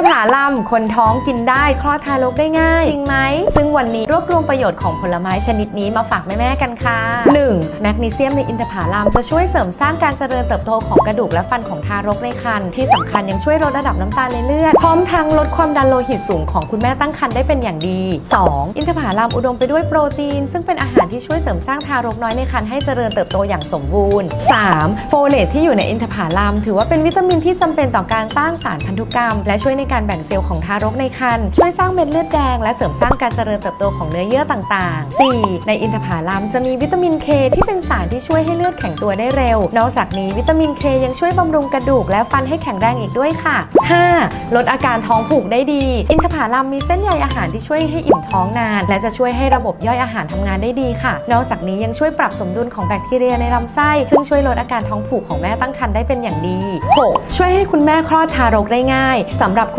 ทผลัมคนท้องกินได้คลอดทารกได้ง่าย จริงไหม ซึ่งวันนี้รวบรวมประโยชน์ของผลไม้ชนิดนี้มาฝากแม่ๆกันค่ะ 1. แมกนีเซียมในอินทผลัมจะช่วยเสริมสร้างการเจริญเติบโตของกระดูกและฟันของทารกในครรภ์ที่สำคัญยังช่วยลดระดับน้ำตาลในเลือด พร้อมทั้งลดความดันโลหิตสูงของคุณแม่ตั้งครรภ์ได้เป็นอย่างดี 2. อินทผลัมอุดมไปด้วยโปรตีน ซึ่งเป็นอาหารที่ช่วยเสริมสร้างทารกน้อยในครรภ์ให้เจริญเติบโตอย่างสมบูรณ์ 3. โฟเลตที่อยู่ในอินทผลัมถือว่าเป็นวิตามินที่จำเป็นต่อการสร้างสารพันธุกรรม และช่วยในการแบ่งเซลล์ของทารกในครรภ์ช่วยสร้างเม็ดเลือดแดง และเสริมสร้างการเจริญเติบโตของเนื้อเยื่อต่างๆ 4. ในอินทผลัมจะมีวิตามินเคที่เป็นสารที่ช่วยให้เลือดแข็งตัวได้เร็ว นอกจากนี้วิตามินเคยังช่วยบำรุงกระดูกและฟันให้แข็งแรงอีกด้วยค่ะ 5. ลดอาการท้องผูกได้ดี อินทผลัมมีเส้นใยอาหารที่ช่วยให้อิ่มท้องนาน และจะช่วยให้ระบบย่อยอาหารทำงานได้ดีค่ะ นอกจากนี้ยังช่วยปรับสมดุลของแบคทีเรียในลำไส้ ซึ่งช่วยลดอาการท้องผูกของแม่ตั้งครรภ์ได้เป็นอย่างดี 6. ช่วยให้คุณแม่คลอดทารกได้ง่ายสำหรับ